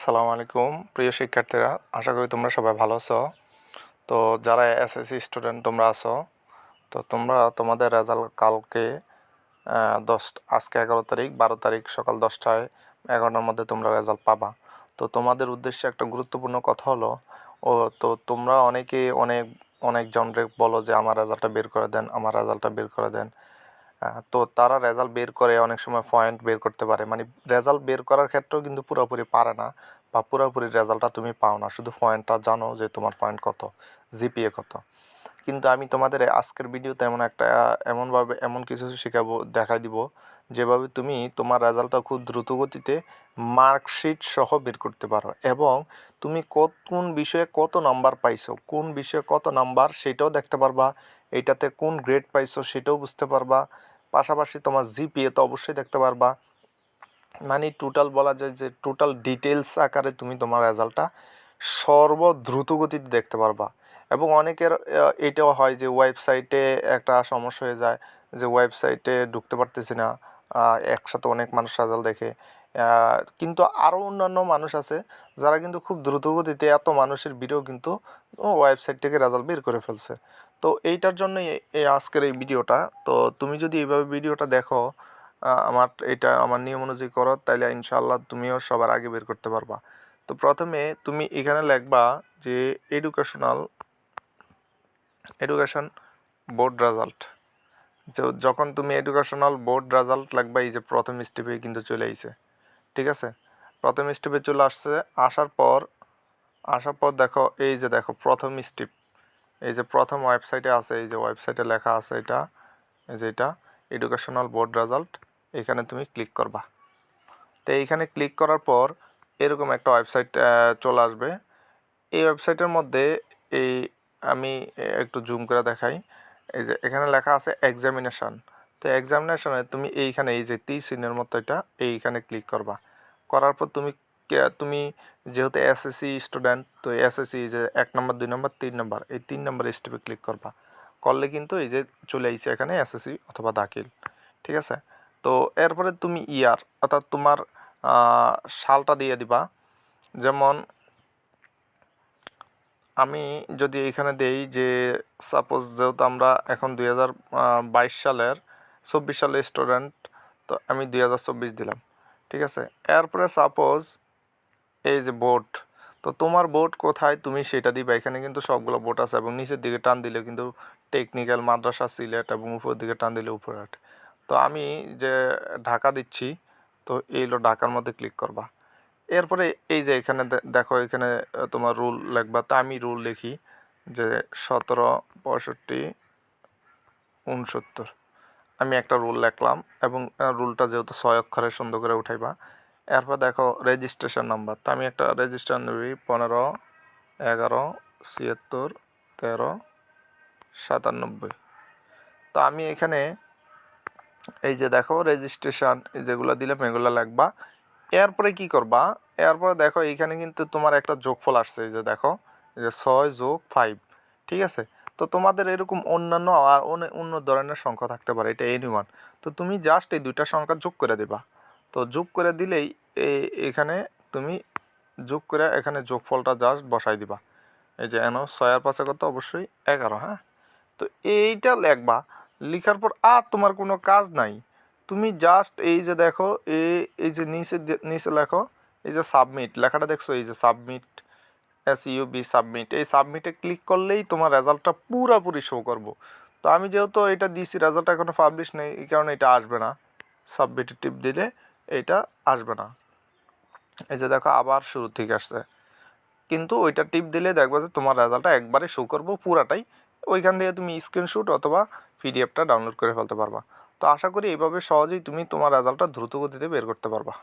আসসালামু আলাইকুম, প্রিয় শিক্ষার্থীরা, আশা করি তোমরা সবাই ভালো আছো। তো যারা এসএসসি স্টুডেন্ট তোমরা আছো, তো তোমরা তোমাদের রেজাল্ট কালকে দশ, আজকে এগারো তারিখ, বারো তারিখ সকাল দশটায় এগারোটার মধ্যে তোমরা রেজাল্ট পাবা। তো তোমাদের উদ্দেশ্যে একটা গুরুত্বপূর্ণ কথা হলো, ও, তো তোমরা অনেকে অনেক, অনেকজনরে বলো যে, আমার রেজাল্টটা বের করে দেন, আমার রেজাল্টটা বের করে দেন। তো তারা রেজাল্ট বের করে অনেক সময় পয়েন্ট বের করতে পারে। মানে রেজাল্ট বের করার ক্ষেত্রেও কিন্তু পুরোপুরি পারে না বা পুরোপুরি রেজাল্টটা তুমি পাও না। শুধু পয়েন্টটা জানো যে তোমার পয়েন্ট কত জিপিএ কত। কিন্তু আমি তোমাদের আজকের ভিডিওতে এমন একটা, এমনভাবে এমন কিছু শেখাবো, দেখাই দিব, যেভাবে তুমি তোমার রেজাল্টটা খুব দ্রুত গতিতে মার্কশিট সহ বের করতে পারো এবং তুমি কত, কোন বিষয়ে কত নাম্বার পাইছো, কোন বিষয়ে কত নাম্বার সেটাও দেখতে পারবা, এটাতে কোন গ্রেড পাইছো সেটাও বুঝতে পারবা পাশাপাশি তোমার জিপিএ তো অবশ্যই দেখতে পারবা। মানে টোটাল বলা যায় যে টোটাল ডিটেলস আকারে তুমি তোমার রেজাল্টটা সর্বদ্রুত গতিতে দেখতে পারবা। এবং অনেকের এটাও হয় যে ওয়েবসাইটে একটা সমস্যা হয়ে যায় যে ওয়েবসাইটে ঢুকতে পারতেছি না। একসাথে অনেক মানুষ রেজাল্ট দেখে। কিন্তু আরও অন্যান্য মানুষ আছে যারা কিন্তু খুব দ্রুত গতিতে এত মানুষের ভিডিও কিন্তু ওয়েবসাইট থেকে রেজাল্ট বের করে ফেলছে। তো এইটার জন্যই এই- আজকের এই ভিডিওটা তো তুমি যদি এইভাবে ভিডিওটা দেখো আমার এটা আমার নিয়ম অনুযায়ী করো তাহলে ইনশাল্লাহ তুমিও সবার আগে বের করতে পারবা। তো প্রথমে তুমি এখানে লিখবা যে এডুকেশনাল এডুকেশন বোর্ড রেজাল্ট যখন তুমি এডুকেশনাল বোর্ড রেজাল্ট লাগবা এই যে প্রথম স্টেপে কিন্তু চলে আইছে। ঠিক আছে? প্রথম স্টেপে চলে আসছে, আসার পর আসার পর দেখো, এই যে দেখো, প্রথম স্টেপ এই যে প্রথম ওয়েবসাইটে আছে, এই যে ওয়েবসাইটে লেখা আছে এটা, এই যে এটা এডুকেশনাল বোর্ড রেজাল্ট এখানে তুমি ক্লিক করবা। তো এইখানে ক্লিক করার পর, এরকম একটা ওয়েবসাইট চলে আসবে। এই ওয়েবসাইটের মধ্যে, এই, আমি একটু জুম করে দেখাই। এই যে এখানে লেখা আছে এক্সামিনেশন তো এক্সামিনেশানে তুমি এইখানে, এই যে তীর চিহ্নের মতো এটা, এইখানে ক্লিক করবা। করার পর তুমি তুমি যেহেতু এসএসসি স্টুডেন্ট তো এসএসসি যে এক নম্বর, দুই নম্বর, তিন নম্বর, এই তিন নম্বর স্টেপে ক্লিক করবা। করলে কিন্তু এই যে চলে আইছে এখানে এসএসসি অথবা দাখিল, ঠিক আছে? তো এরপরে তুমি ইয়ার অর্থাৎ তোমার সালটা দিয়ে দিবা। যেমন আমি যদি এখানে দেই যে সাপোজ যেহেতু আমরা এখন দুই হাজার বাইশ সালের, চব্বিশ সালের স্টুডেন্ট তো আমি দুই হাজার চব্বিশ দিলাম। ঠিক আছে? এরপরে সাপোজ এই যে বোট তো তোমার বোট কোথায়? তুমি সেটা দিবা। এখানে কিন্তু সবগুলো বোট আছে এবং নিচের দিকে টান দিলে কিন্তু টেকনিক্যাল মাদ্রাসা, সিলেট এবং উপরের দিকে টান দিলে উপরে আট তো আমি যে ঢাকা দিচ্ছি, তো এই হলো ঢাকার মধ্যে ক্লিক করবা। এরপরে এই যে এখানে দেখো এখানে তোমার রুল লিখবা তো আমি রুল লিখি যে সতেরো পঁয়ষট্টি, উনসত্তর। আমি একটা রুল লিখলাম এবং রুলটা যেহেতু ছয় অক্ষরে সুন্দর করে উঠাইবা। এরপর দেখো রেজিস্ট্রেশন নাম্বার তো আমি একটা রেজিস্ট্রেশন দেবি পনেরো, এগারো, ছিয়াত্তর, তেরো, সাতানব্বই। তো আমি এখানে এই যে দেখো রেজিস্ট্রেশন যেগুলো দিলাম, এগুলো লাগবা এরপরে কি করবা? এরপরে দেখো এইখানে কিন্তু তোমার একটা যোগফল আসছে, এই যে দেখো, এই যে ছয় যোগ ফাইভ ঠিক আছে? তো তোমাদের এরকম অন্যান্য আর অনে- অন্য ধরনের সংখ্যা থাকতে পারে, এটা এনি ওয়ান তো তুমি জাস্ট এই দুইটা সংখ্যা যোগ করে দেবা। তো যোগ করে দিলেই এখানে তুমি যোগ করে এখানে যোগফলটা জাস্ট বসাই দিবা। এই যে এন ছয় আর পাঁচে কত? অবশ্যই এগারো হ্যাঁ? তো এইটা লেখবা, লেখার পর আর তোমার কোনো কাজ নাই। তুমি জাস্ট এই যে দেখো এই যে নিচে নিচে লেখো, এই যে সাবমিট লেখাটা দেখছ? এই যে submit S U B submit এই সাবমিটে ক্লিক করলেই তোমার রেজাল্টটা পুরোপুরি শো করব। তো আমি যেহেতু এটা দিয়েছি রেজাল্ট এখনও পাবলিশ নেই, এই কারণে এটা আসবে না। সাবমিটে টিপ দিলে এটা আসবে না। এই যে দেখো, আবার শুরু থেকে আসছে। কিন্তু ওইটা টিপ দিলে দেখবে যে তোমার রেজাল্টটা একবারে শো করব পুরাটাই। ওইখান থেকে তুমি স্ক্রিনশট অথবা পিডিএফটা ডাউনলোড করে ফেলতে পারবা। তো আশা করি এইভাবে সহজেই তুমি তোমার রেজাল্টটা দ্রুত গতিতে বের করতে পারবা।